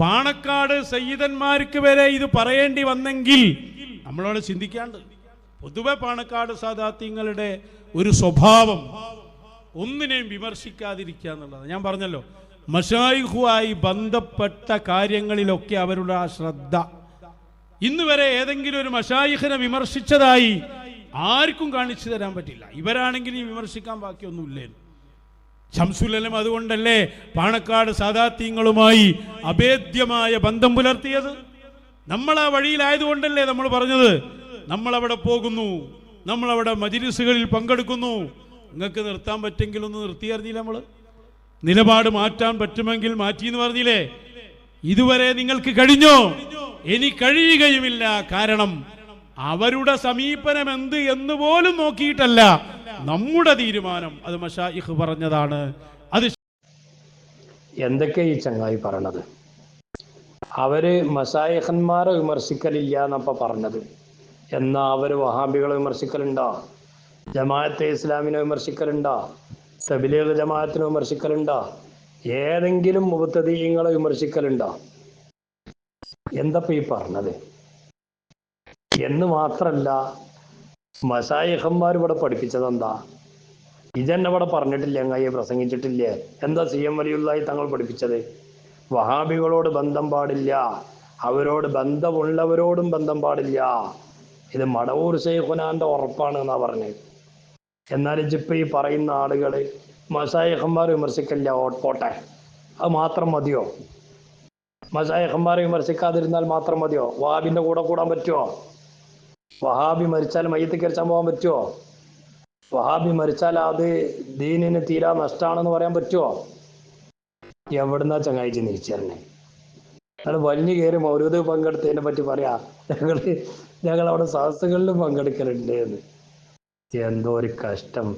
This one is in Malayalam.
പാണക്കാട് സയ്യിദന്മാർക്ക് വരെ ഇത് പറയേണ്ടി വന്നെങ്കിൽ നമ്മളോട് ചിന്തിക്കാണ്ട്. പൊതുവെ പാണക്കാട് സാദാത്യങ്ങളുടെ ഒരു സ്വഭാവം ഒന്നിനെയും വിമർശിക്കാതിരിക്കുക എന്നുള്ളത് ഞാൻ പറഞ്ഞല്ലോ മഷായിഹുമായി ബന്ധപ്പെട്ട കാര്യങ്ങളിലൊക്കെ അവരുടെ ആ ശ്രദ്ധ. ഇന്ന് വരെ ഏതെങ്കിലും ഒരു മഷായിഖിനെ വിമർശിച്ചതായി ആർക്കും കാണിച്ചു തരാൻ പറ്റില്ല. ഇവരാണെങ്കിൽ വിമർശിക്കാൻ ബാക്കിയൊന്നുമില്ലേന്ന് ശംസുലം അതുകൊണ്ടല്ലേ പാണക്കാട് സാദാത്യങ്ങളുമായി അഭേദ്യമായ ബന്ധം പുലർത്തിയത്? നമ്മൾ ആ വഴിയിലായതുകൊണ്ടല്ലേ നമ്മൾ പറഞ്ഞത്? നമ്മൾ അവിടെ പോകുന്നു നമ്മൾ അവിടെ മജിലിസുകളിൽ പങ്കെടുക്കുന്നു. നിങ്ങൾക്ക് നിർത്താൻ പറ്റുമെങ്കിൽ ഒന്ന് നിർത്തിയറിഞ്ഞില്ല നമ്മൾ നിലപാട് മാറ്റാൻ പറ്റുമെങ്കിൽ മാറ്റി എന്ന് പറഞ്ഞില്ലേ? ഇതുവരെ നിങ്ങൾക്ക് കഴിഞ്ഞോ? ഇനി കഴിയുകയുമില്ല. കാരണം അവരുടെ സമീപനം എന്ത് എന്ന് പോലും നോക്കിയിട്ടല്ല. നമ്മുടെ തീരുമാനം അത് മഷായിഖ് പറഞ്ഞതാണ്. അത് എന്തൊക്കെ ഈ ചങ്ങായി പറഞ്ഞത് അവർ മസായഹന്മാരെ വിമർശിക്കലില്ല എന്നപ്പ പറഞ്ഞത്. എന്നാ അവർ വഹാബികളെ വിമർശിക്കലുണ്ടോ? ജമാഅത്തെ ഇസ്ലാമിനെ വിമർശിക്കലുണ്ടോ? തബിലീഗ് ജമാഅത്തിനെ വിമർശിക്കലുണ്ടോ? ഏതെങ്കിലും മുബത്തദീയങ്ങളെ വിമർശിക്കലുണ്ടോ? എന്തപ്പ ഈ പറഞ്ഞത്? എന്ന് മാത്രല്ല മസായിഹന്മാർ ഇവിടെ പഠിപ്പിച്ചത് എന്താ ഇതെന്നെ ഇവിടെ പറഞ്ഞിട്ടില്ല അങ്ങയെ പ്രസംഗിച്ചിട്ടില്ല? എന്താ സി എം വലിയുള്ളായി തങ്ങൾ പഠിപ്പിച്ചത്? വഹാബികളോട് ബന്ധം പാടില്ല. അവരോട് ബന്ധമുള്ളവരോടും ബന്ധം പാടില്ല. ഇത് മടവൂർ ഷെയ്ഖുനാന്റെ ഉറപ്പാണ് എന്നാ പറഞ്ഞത്. എന്നാൽ ഇജിപ്പോ ഈ പറയുന്ന ആളുകൾ മസായിഹന്മാർ വിമർശിക്കില്ല ഓ- പോട്ടെ. അത് മാത്രം മതിയോ? മസായിഹന്മാരെ വിമർശിക്കാതിരുന്നാൽ മാത്രം മതിയോ? വഹാബിന്റെ കൂടെ കൂടാൻ പറ്റുമോ വഹാബി മരിച്ചാൽ മയ്യത്ത് കരിച്ചാൻ പോകാൻ പറ്റുമോ വഹാബി മരിച്ചാൽ അത് ദീനിന് തീരാ നഷ്ടമാണെന്ന് പറയാൻ പറ്റുമോ എവിടുന്നാ ചങ്ങായി ചിന്തിച്ചറിനെ ഞങ്ങൾ വലിഞ്ഞു കയറി മൗരൂദ് പങ്കെടുത്തതിനെ പറ്റി പറയാ. ഞങ്ങൾ ഞങ്ങൾ അവിടെ സദസ്സുകളിലും പങ്കെടുക്കലുണ്ട് എന്ന്. എന്തോ ഒരു കഷ്ടം.